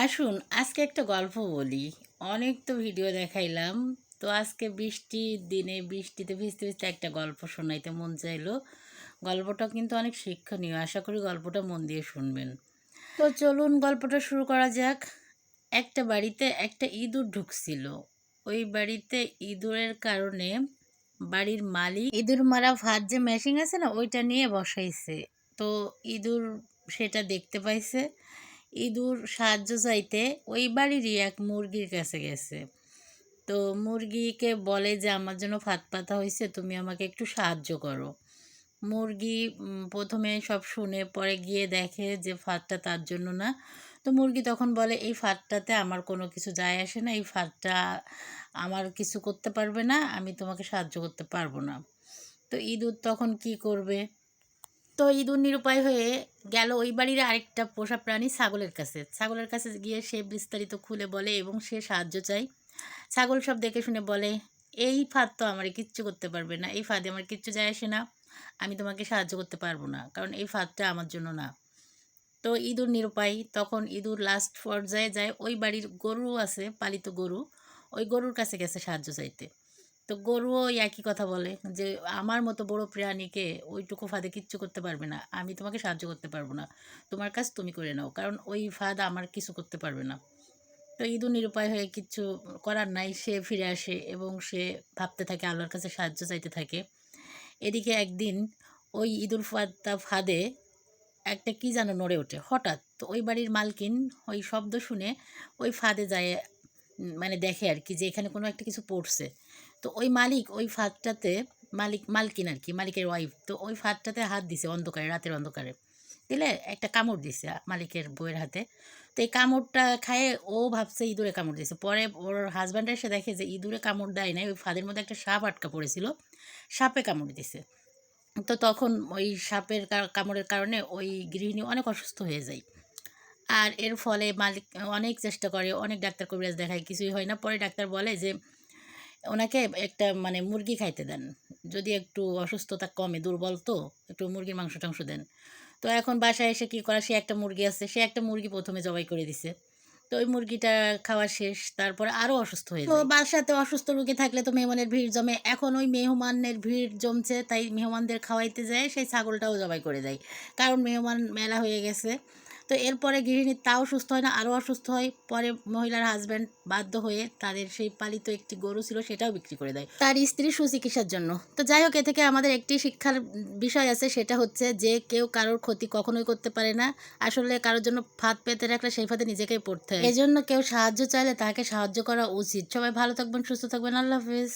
আসুন, আজকে একটা গল্প বলি। অনেক তো ভিডিও দেখাইলাম। তো আজকে বৃষ্টির দিনে বৃষ্টিতে ভিজতে ভিজতে একটা গল্প শোনাইতে মন চাইলো। গল্পটা কিন্তু অনেক শিক্ষণীয়। আশা করি গল্পটা মন দিয়ে শুনবেন। তো চলুন গল্পটা শুরু করা যাক। একটা বাড়িতে একটা ইঁদুর ঢুকছিল। ওই বাড়িতে ইঁদুরের কারণে বাড়ির মালিক ইঁদুর মারা ভাত যে মেশিন আছে না, ওইটা নিয়ে বসাইছে। তো ইঁদুর সেটা দেখতে পাইছে। ইঁদুর সাহায্য চাইতে ওই বাড়িরই এক মুরগির কাছে গেছে। তো মুরগিকে বলে যে, আমার জন্য ফাত পাতা হয়েছে, তুমি আমাকে একটু সাহায্য করো। মুরগি প্রথমে সব শুনে পরে গিয়ে দেখে যে, ফাঁদটা তার জন্য না। তো মুরগি তখন বলে, এই ফাঁদটাতে আমার কোনো কিছু যায় আসে না, এই ফাতটা আমার কিছু করতে পারবে না, আমি তোমাকে সাহায্য করতে পারব না। তো ইঁদুর তখন কি করবে? তো ইঁদুর নিরুপায় হয়ে গেল ওই বাড়ির আরেকটা পোষা প্রাণী ছাগলের কাছে। ছাগলের কাছে গিয়ে সে বিস্তারিত খুলে বলে এবং সে সাহায্য চায়। ছাগল সব দেখে শুনে বলে, এই ফাঁদ তো আমার কিচ্ছু করতে পারবে না। এই ফাঁদে আমার কিচ্ছু যায় আসে না। আমি তোমাকে সাহায্য করতে পারব না। কারণ এই ফাঁদটা আমার জন্য না। তো ইঁদুর নিরুপায় তখন ইঁদুর লাস্ট পর্যায়ে যায়। ওই বাড়ির গরু আছে, পালিত গরু। ওই গরুর কাছে গেছে সাহায্য চাইতে। তো গরুও একই কথা বলে যে, আমার মতো বড় প্রাণীকে ওইটুকু ফাঁদে কিচ্ছু করতে পারবে না। আমি তোমাকে সাহায্য করতে পারব না। তোমার কাজ তুমি করে নাও। কারণ ওই ফাঁদ আমার কিছু করতে পারবে না। তো ইঁদুর নিরুপায় হয়ে কিচ্ছু করার নাই। সে ফিরে আসে এবং সে ভাবতে থাকে, আল্লাহর কাছে সাহায্য চাইতে থাকে। এদিকে একদিন ওই ইঁদুর ফাঁদটা ফাঁদে একটা কি যেন নড়ে ওঠে, হঠাৎ। তো ওই বাড়ির মালকিন ওই শব্দ শুনে ওই ফাঁদে যায় মানে দেখে আর কি যে এখানে কোনো একটা কিছু পড়ছে। তো ওই মালিক ওই ফাঁদটাতে মালিক, মালকিন আর কি মালিকের ওয়াইফ তো ওই ফাঁদটাতে হাত দিছে অন্ধকারে, রাতের অন্ধকারে। দিলে একটা কামড় দিছে মালিকের বউয়ের হাতে। তো এই কামড়টা খায়ে ও ভাবছে ইঁদুরে কামড় দিয়েছে। পরে ওর হাজব্যান্ড এসে দেখে যে ইঁদুরে কামড় দেয় নাই, ওই ফাঁদের মধ্যে একটা সাপ আটকা পড়েছিল, সাপে কামড় দিছে। তো তখন ওই সাপের কামড়ের কারণে ওই গৃহিণী অনেক অসুস্থ হয়ে যায়। আর এর ফলে মালিক অনেক চেষ্টা করে অনেক ডাক্তার কবিরাজ দেখায় কিছুই হয় না। পরে ডাক্তার বলে যে ওনাকে একটা মানে মুরগি খাইতে দেন। যদি একটু অসুস্থতা কমে দুর্বল তো একটু মুরগির মাংস টাংস দেন। তো এখন বাসায় এসে কী করা সে একটা মুরগি আছে সে একটা মুরগি প্রথমে জবাই করে দিছে। তো ওই মুরগিটা খাওয়া শেষ তারপরে আরও অসুস্থ হয়ে যায়। তো বাসাতে অসুস্থ রোগী থাকলে তো মেহমানের ভিড় জমে। এখন ওই মেহমানের ভিড় জমছে তাই মেহমানদের খাওয়াইতে যায় সেই ছাগলটাও জবাই করে দেয়। কারণ মেহমান মেলা হয়ে গেছে। তো এরপরে গৃহিণী তাও সুস্থ হয় না, আরও অসুস্থ হয়। পরে মহিলার হাজব্যান্ড বাধ্য হয়ে তাদের সেই পালিত একটি গরু ছিল সেটাও বিক্রি করে দেয়। তার স্ত্রী সুচিকিৎসার জন্য। তো যাই হোক, এ থেকে আমাদের একটি শিক্ষার বিষয় আছে, সেটা হচ্ছে যে কেউ কারোর ক্ষতি কখনোই করতে পারে না। আসলে কারোর জন্য ফাঁদ পেতে রাখলে সেই ফাঁদে নিজেকেই পড়তে হয়। এজন্য কেউ সাহায্য চাইলে তাকে সাহায্য করা উচিত। সবাই ভালো থাকবেন, সুস্থ থাকবেন। আল্লাহ হাফিজ।